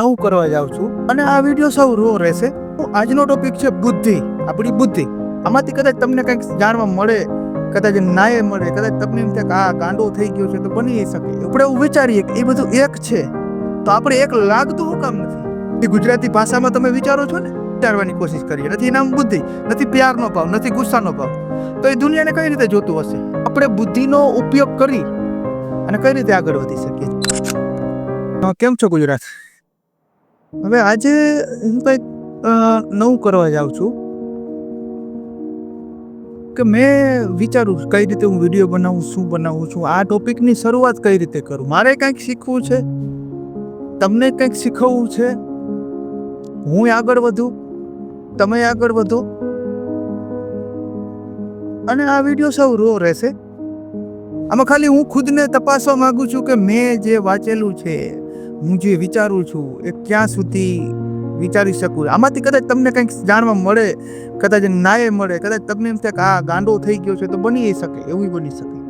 નવું કરવા જાઉં છું અને આ વીડિયો સૌ રો રહેશે. તો આજનો ટોપિક છે બુદ્ધિ. આપણી બુદ્ધિ. આમાંથી કદાચ તમને કંઈક જાણવા મળે, કદાચ નાય મળે, કદાચ તમને એમ થાય કે આ ગાંડો થઈ ગયો છે, તો બની શકે. આપણે એવું વિચારીએ કે એ બધું એક છે. તો આપણે એક લાગતું હું કામ નથી? એ ગુજરાતી ભાષામાં તમે વિચારો છો ને, વિચારવાની કોશિશ કરીએ. નથી એના બુદ્ધિ, નથી પ્યારનો ભાવ, નથી ગુસ્સાનો ભાવ. તો એ દુનિયાને કઈ રીતે જોતું હશે? આપણે બુદ્ધિનો ઉપયોગ કરી અને કઈ રીતે આગળ વધી શકીએ? કેમ છો ગુજરાત? હવે આજે હું કંઈક નવું કરવા જાઉં છું. કે મેં વિચારું કઈ રીતે હું વીડિયો બનાવું, શું બનાવું છું, આ ટોપિકની શરૂઆત કઈ રીતે કરું? મારે કંઈક શીખવું છે? તમને કંઈક શીખવવું છે? હું આગળ વધું? તમે આગળ વધો? અને આ વીડિયો સૌ રો રહેશે. આમાં ખાલી હું ખુદને તપાસવા માગું છું કે મેં જે વાંચેલું છે હું જે વિચારું છું એ ક્યાં સુધી વિચારી શકું? આમાંથી કદાચ તમને કંઈક જાણવા મળે, કદાચ નાએ મળે, કદાચ તમને એમ થાય કે આ ગાંડો થઈ ગયો છે તો બની શકે, એવું બની શકે.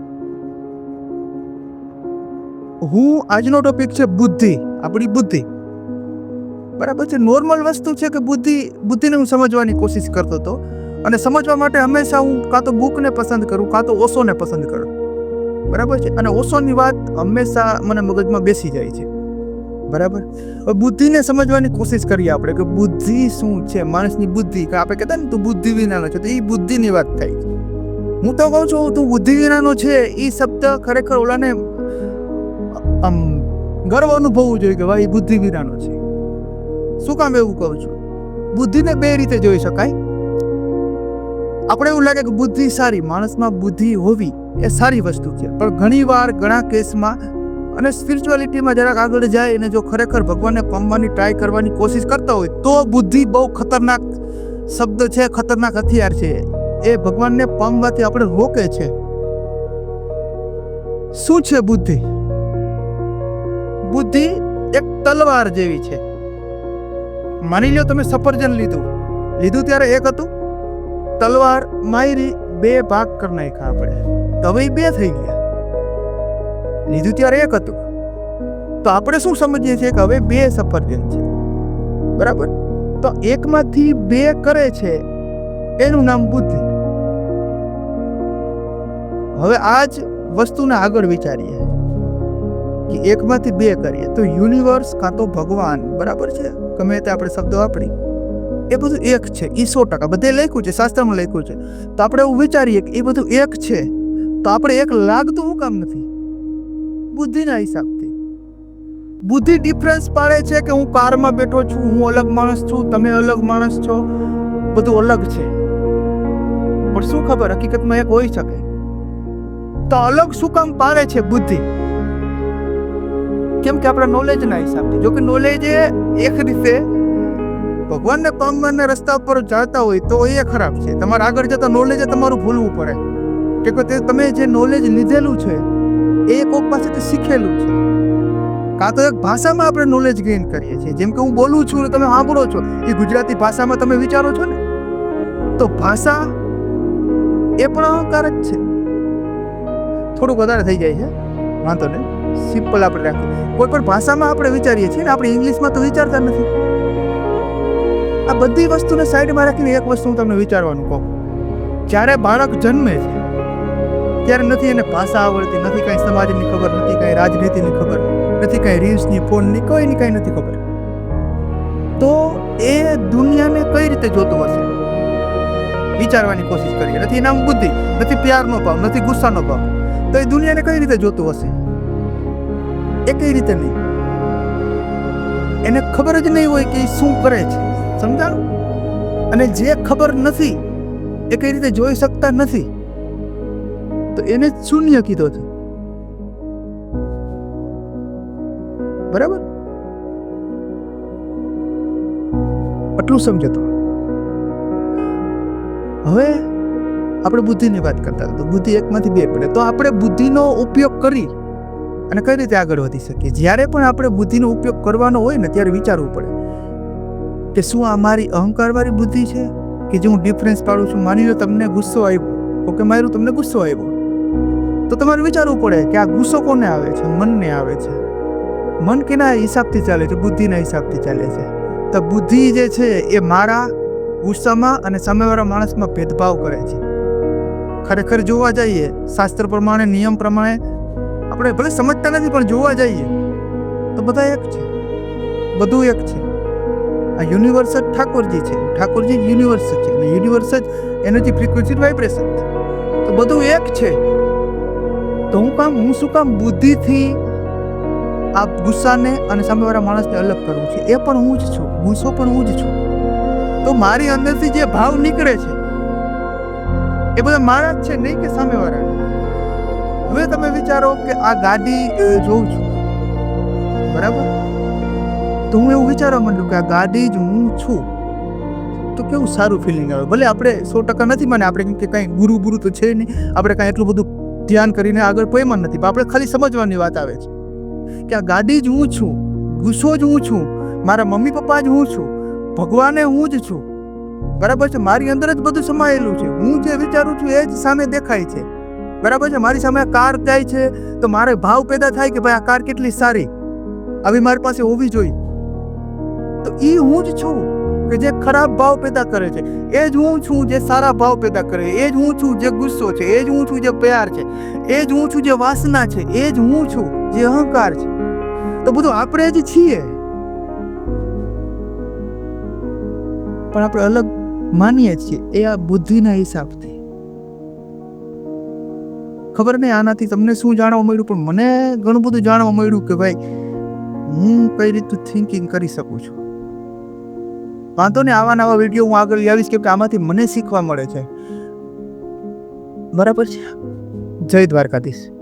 હું આજનો ટોપિક છે બુદ્ધિ, આપણી બુદ્ધિ. બરાબર છે? નોર્મલ વસ્તુ છે કે બુદ્ધિ, બુદ્ધિને હું સમજવાની કોશિશ કરતો હતો અને સમજવા માટે હંમેશા હું કાં તો બુકને પસંદ કરું, કાં તો ઓશોને પસંદ કરું. બરાબર છે? અને ઓશોની વાત હંમેશા મને મગજમાં બેસી જાય છે. બરાબર? હવે બુદ્ધિને સમજવાની કોશિશ કરીએ આપણે કે બુદ્ધિ શું છે? માણસની બુદ્ધિ આપણે કહેતા ને તું બુદ્ધિ વિનાનો છે, તો એ બુદ્ધિની વાત થાય હું તો કહું છું, તું બુદ્ધિ વિનાનો છે એ શબ્દ ખરેખર ઓલાને આમ ગર્વ અનુભવવું જોઈએ કે ભાઈ બુદ્ધિ વિનાનો છે. શું કામ એવું કહું છું? બુદ્ધિને બે રીતે જોઈ શકાય. આપણે એવું લાગે કે બુદ્ધિ સારી, માણસમાં બુદ્ધિ હોવી એ સારી વસ્તુ છે. પણ ઘણી વાર ઘણા કેસમાં અને સ્પિરિચ્યુઆલિટીમાં જરાક આગળ જાય અને જો ખરેખર ભગવાનને પામવાની ટ્રાય કરવાની કોશિશ કરતા હોય, તો બુદ્ધિ બહુ ખતરનાક શબ્દ છે, ખતરનાક હથિયાર છે. એ ભગવાનને પામવાથી આપણે રોકે છે. શું છે બુદ્ધિ? બુદ્ધિ એક તલવાર જેવી છે. માની લો તમે સફરજન લીધું. લીધું ત્યારે એક હતું. તલવાર, માયરી, બે ભાગ કરી નાખ્યા આપણે. તો બે થઈ ગયા. લીધું ત્યારે એક હતું. તો આપણે શું સમજીએ છીએ કે હવે બે સફરજન છે? બરાબર? તો એકમાંથી બે કરે છે, એનું નામ બુદ્ધિ. હવે આ જ વસ્તુને આગળ વિચારીએ કે એકમાંથી બે કરીએ તો યુનિવર્સ કાં તો ભગવાન, બરાબર છે? ગમે તે આપણે શબ્દો વાપરી એ બધું એક છે એ સો ટકા બધે લખ્યું છે, શાસ્ત્રમાં લખ્યું છે. તો આપણે એવું વિચારીએ કે એ બધું એક છે. તો આપણે એક લાગતું હું કામ નથી? બુદ્ધિના હિસાબથી. બુદ્ધિ ડિફરન્સ પાડે છે કે હું કારમાં બેઠો છું, હું અલગ માણસ છું, તમે અલગ માણસ છો, બધું અલગ છે. પણ શું ખબર, હકીકતમાં એક હોઈ શકે. તો અલગ શું કામ પાડે છે બુદ્ધિ? કેમ કે આપણા નોલેજના હિસાબથી. જો કે નોલેજ એ એક રીતે ભગવાનને પામવાના રસ્તા પર જાતા હોય તો એ ખરાબ છે. તમારે આગળ જતા નોલેજ તમારું ભૂલવું પડે. કે તે તમે જે નોલેજ લીધેલું છે એ કોક પાસેથી શીખેલું છે. કાં તો એક ભાષામાં આપણે નોલેજ ગેઇન કરીએ છીએ. જેમ કે હું બોલું છું તમે સાંભળો છો, એ ગુજરાતી ભાષામાં તમે વિચારો છો ને? તો ભાષા એ પણ અહંકાર જ છે. થોડુંક વધારે થઈ જાય છે. વાંધો નહીં. સિમ્પલ આપણે રાખીએ. કોઈ પણ ભાષામાં આપણે વિચારીએ છીએ ને, આપણે ઇંગ્લિશમાં તો વિચારતા નથી. આ બધી વસ્તુને સાઈડમાં રાખીને એક વસ્તુ હું તમને વિચારવાનું કહું. જ્યારે બાળક જન્મે છે ત્યારે નથી એને ભાષા આવડતી નથી, કાંઈ સમાજની ખબર નથી, કાંઈ રાજનીતિની ખબર નથી, કાંઈ રીલ્સની, ફોનની, કોઈની કાંઈ નથી ખબર. તો એ દુનિયાને કઈ રીતે જોતો હશે? વિચારવાની કોશિશ કરીએ. નથી એનામ બુદ્ધિ, નથી પ્યારનો ભાવ, નથી ગુસ્સાનો ભાવ. તો એ દુનિયાને કઈ રીતે જોતું હશે? એ કઈ રીતે નહીં? એને ખબર જ નહીં હોય કે શું કરે છે. સમજાણું? અને જે ખબર નથી, એ કઈ રીતે જોઈ શકતા નથી. તો એને શૂન્ય કીધો છે. બરાબર? આટલું સમજતો. હવે આપણે બુદ્ધિની વાત કરતા તો બુદ્ધિ એકમાંથી બે પડે. તો આપણે બુદ્ધિનો ઉપયોગ કરી અને કઈ રીતે આગળ વધી શકીએ? જ્યારે પણ આપણે બુદ્ધિનો ઉપયોગ કરવાનો હોય ને, ત્યારે વિચારવું પડે કે શું આ મારી અહંકારવાળી બુદ્ધિ છે? કે જે હું ડિફરન્સ પાડું છું? માની લો તમને ગુસ્સો આવ્યો. ઓકે, મારું તમને ગુસ્સો આવ્યો. તો તમારે વિચારવું પડે કે આ ગુસ્સો કોને આવે છે? મનને આવે છે. મન કેના હિસાબથી ચાલે છે? બુદ્ધિના હિસાબથી ચાલે છે. તો બુદ્ધિ જે છે એ મારા ગુસ્સામાં અને સામેવાળા માણસમાં ભેદભાવ કરે છે. ખરેખર જોવા જઈએ, શાસ્ત્ર પ્રમાણે, નિયમ પ્રમાણે, આપણે ભલે સમજતા નથી, પણ જોવા જઈએ, તો બધા એક છે. બધું એક છે. આ યુનિવર્સ જ ઠાકોરજી છે. ઠાકોરજી યુનિવર્સ છે. અને યુનિવર્સ જ એનર્જી, ફ્રીક્વન્સી, વાઇબ્રેશન તો બધું એક છે. તો હું કામ હું શું કામ બુદ્ધિથી આ ગુસ્સાને અને સામેવાળા માણસને અલગ કરવું છે. એ પણ હું જ છું. ગુસ્સો પણ હું જ છું. તો મારી અંદરથી જે ભાવ નીકળે છે, એ બધા મારા જ છે, નહીં કે સામેવાળા હવે તમે વિચારો કે આ ગાડી જોઉં છું. બરાબર? તો હું એવું વિચારવા માંડું કે આ ગાડી જ હું છું. તો કેવું સારું ફિલિંગ આવે? ભલે આપણે સો ટકા નથી માને આપણે કાંઈ ગુરુ ગુરુ તો છે નહીં. આપણે કાંઈ એટલું બધું ધ્યાન કરીને આગળ પૈમાં નથી. આપણે ખાલી સમજવાની વાત આવે છે કે આ ગાડી જ હું છું, ગુસ્સો જ હું છું, મારા મમ્મી પપ્પા જ હું છું, ભગવાને હું જ છું. બરાબર છે? મારી અંદર જ બધું સમાયેલું છે. હું જે વિચારું છું એ જ સામે દેખાય છે. બરાબર છે? મારી સામે કાર જાય છે તો મારે ભાવ પેદા થાય કે ભાઈ આ કાર કેટલી સારી? આવી મારી પાસે હોવી જોઈએ. તો એ હું જ છું. કે જે ખરાબ ભાવ પેદા કરે છે. એ જ હું છું જે સારા ભાવ પેદા કરે એ જ હું છું જે ગુસ્સો છે. એ જ હું છું જે પ્યાર છે. એ જ હું છું જે વાસના છે. એ જ હું છું જે અહંકાર છે. તો બધું આપણે જ છીએ. પણ આપણે અલગ માનીએ છીએ. એ આ બુદ્ધિના હિસાબથી. ખબર નહીં આનાથી તમને શું જાણવા મળ્યું? પણ મને ઘણું બધું જાણવા મળ્યું કે ભાઈ, હું કઈ રીતનું થિંકિંગ કરી શકું છું? વાંધો ને આવા નવા વીડિયો હું આગળ લાવીશ, કેમ કે આમાંથી મને શીખવા મળે છે. બરાબર છે? જય દ્વારકાધીશ.